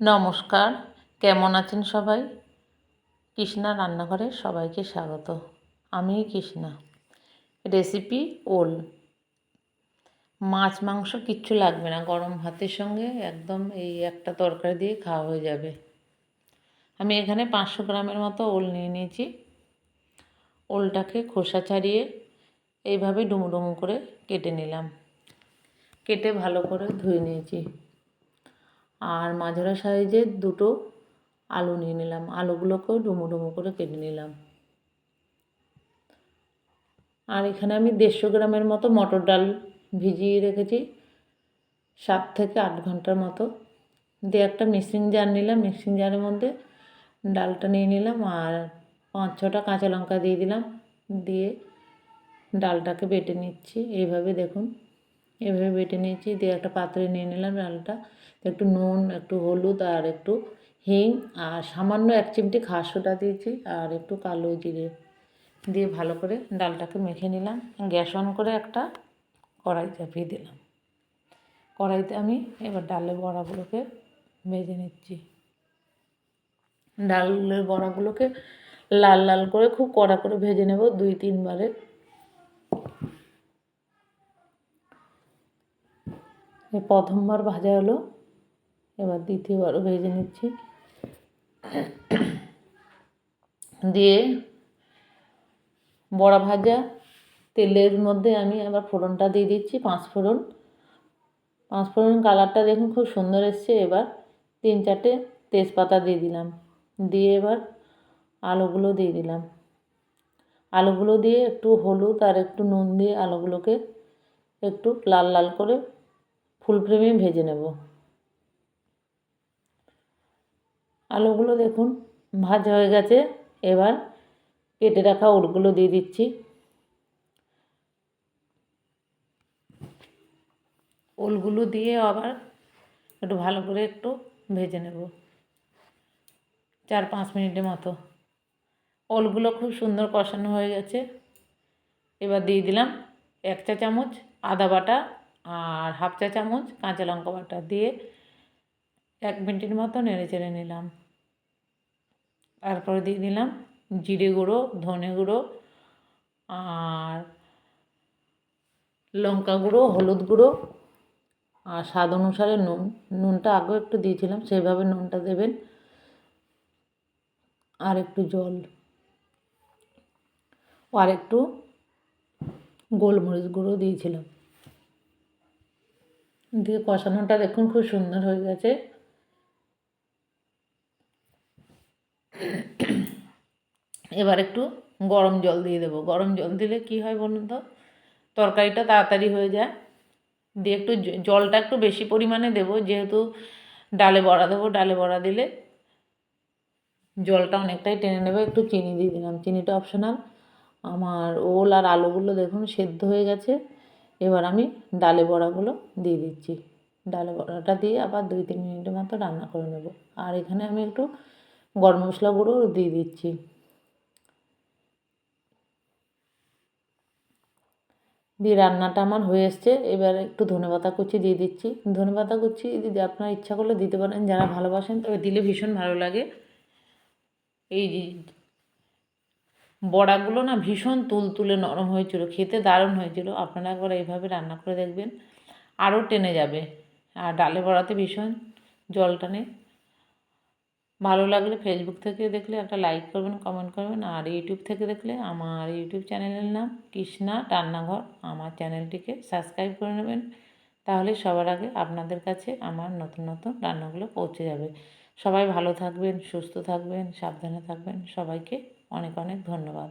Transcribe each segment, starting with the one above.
নমস্কার, কেমন আছেন সবাই? কৃষ্ণা রান্নাঘরে সবাইকে স্বাগত। আমি কৃষ্ণা। রেসিপি ওল। মাছ, মাংস কিচ্ছু লাগবে না, গরম ভাতের সঙ্গে একদম এই একটা তরকারি দিয়ে খাওয়া হয়ে যাবে। আমি এখানে পাঁচশো গ্রামের মতো ওল নিয়ে নিয়েছি। ওলটাকে খোসা ছাড়িয়ে এইভাবে ডুমু ডুমু করে কেটে নিলাম। কেটে ভালো করে ধুয়ে নিয়েছি। আর মাঝারা সাইজের দুটো আলু নিয়ে নিলাম। আলুগুলোকেও ডুমো ডুমো করে কেটে নিলাম। আর এখানে আমি দেড়শো গ্রামের মতো মটর ডাল ভিজিয়ে রেখেছি। সাত থেকে আট ঘণ্টার মতো। দিয়ে একটা মিক্সিং জার নিলাম। মিক্সিং জারের মধ্যে ডালটা নিয়ে নিলাম আর পাঁচ ছটা কাঁচা লঙ্কা দিয়ে দিলাম। দিয়ে ডালটাকে বেটে নিচ্ছি। এইভাবে দেখুন এভাবে বেটে নিয়েছি, দিয়ে একটা পাত্রে নিয়ে নিলাম ডালটা। একটু নুন, একটু হলুদ আর একটু হিং আর সামান্য এক চিমটি খাস সোডা দিয়েছি আর একটু কালো জিরে দিয়ে ভালো করে ডালটাকে মেখে নিলাম। গ্যাস অন করে একটা কড়াই চাপিয়ে দিলাম। কড়াইতে আমি এবার ডালের বড়াগুলোকে ভেজে নিচ্ছি। ডালের বড়াগুলোকে লাল লাল করে খুব কড়া করে ভেজে নেব দুই তিনবারে। প্রথমবার ভাজা হলো, এবার দ্বিতীয়বারও ভেজে নিচ্ছি। দিয়ে বড়া ভাজা, তেলের মধ্যে আমি আবার ফোড়নটা দিয়ে দিচ্ছি, পাঁচ ফোড়ন। পাঁচ ফোড়ন কালারটা দেখুন খুব সুন্দর এসছে, এবার তিন চারটে তেজপাতা দিয়ে দিলাম। দিয়ে এবার আলুগুলো দিয়ে দিলাম। আলুগুলো দিয়ে একটু হলুদ আর একটু নুন দিয়ে আলুগুলোকে একটু লাল লাল করে ফুল ফ্লেমে ভেজে নেব। আলুগুলো দেখুন ভাজা হয়ে গেছে। এবার কেটে রাখা ওলগুলো দিয়ে দিচ্ছি। ওলগুলো দিয়ে আবার একটু ভালো করে একটু ভেজে নেব। চার পাঁচ মিনিটের মতো। ওলগুলো খুব সুন্দর কষানো হয়ে গেছে। এবার দিয়ে দিলাম এক চা চামচ আদা বাটা আর হাফ চা চামচ কাঁচা লঙ্কা বাটা দিয়ে এক মিনিটের মতো নেড়ে চেড়ে নিলাম। তারপরে দিয়ে দিলাম জিরে গুঁড়ো, ধনে গুঁড়ো আর লঙ্কা গুঁড়ো, হলুদ গুঁড়ো আর স্বাদ অনুসারে নুন। নুনটা আগেও একটু দিয়েছিলাম, সেভাবে নুনটা দেবেন। আর একটু জল আর একটু গোলমরিচ গুঁড়ো দিয়েছিলাম। দিয়ে কষানোটা দেখুন খুব সুন্দর হয়ে গেছে। এবার একটু গরম জল দিয়ে দেবো। গরম জল দিলে কি হয় বলুন তো? তরকারিটা তাড়াতাড়ি হয়ে যায়। দিয়ে একটু জলটা একটু বেশি পরিমাণে দেবো। যেহেতু ডালে বড়া দেবো, ডালে বড়া দিলে জলটা অনেকটাই টেনে নেবে। একটু চিনি দিয়ে দিলাম। চিনিটা অপশনাল। আমার ওল আর আলুগুলো দেখুন সেদ্ধ হয়ে গেছে। এবার আমি ডালে বড়াগুলো দিয়ে দিচ্ছি। ডালে বড়াটা দিয়ে আবার দুই তিন মিনিটের মতো রান্না করে নেব। আর এখানে আমি একটু গরম মশলা গুঁড়ো দিয়ে দিচ্ছি। দিয়ে রান্নাটা আমার হয়ে এসছে। এবার একটু ধনেপাতা কুচি দিয়ে দিচ্ছি। ধনেপাতা কুচি যদি আপনার ইচ্ছা করলে দিতে পারেন, যারা ভালোবাসেন তবে দিলে ভীষণ ভালো লাগে। এই বড়াগুলো না ভীষণ তুলতুলে নরম হয়েছিল, খেতে দারুণ হয়েছিল। আপনারা একবার এইভাবে রান্না করে দেখবেন, আরও টেনে যাবে। আর ডালে বড়াতে ভীষণ জল টানে। ভালো লাগলে ফেসবুক থেকে দেখলে একটা লাইক করবেন কমেন্ট করবেন। আর ইউটিউব থেকে দেখলে আমার ইউটিউব চ্যানেলের নাম কৃষ্ণা রান্নাঘর। আমার চ্যানেলটিকে সাবস্ক্রাইব করে নেবেন। তাহলে সবার আগে আপনাদের কাছে আমার নতুন নতুন রান্নাগুলো পৌঁছে যাবে। সবাই ভালো থাকবেন, সুস্থ থাকবেন, সাবধানে থাকবেন। সবাইকে অনেক অনেক ধন্যবাদ।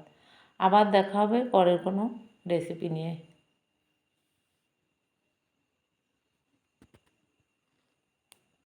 আবার দেখা হবে পরের কোনো রেসিপি নিয়ে।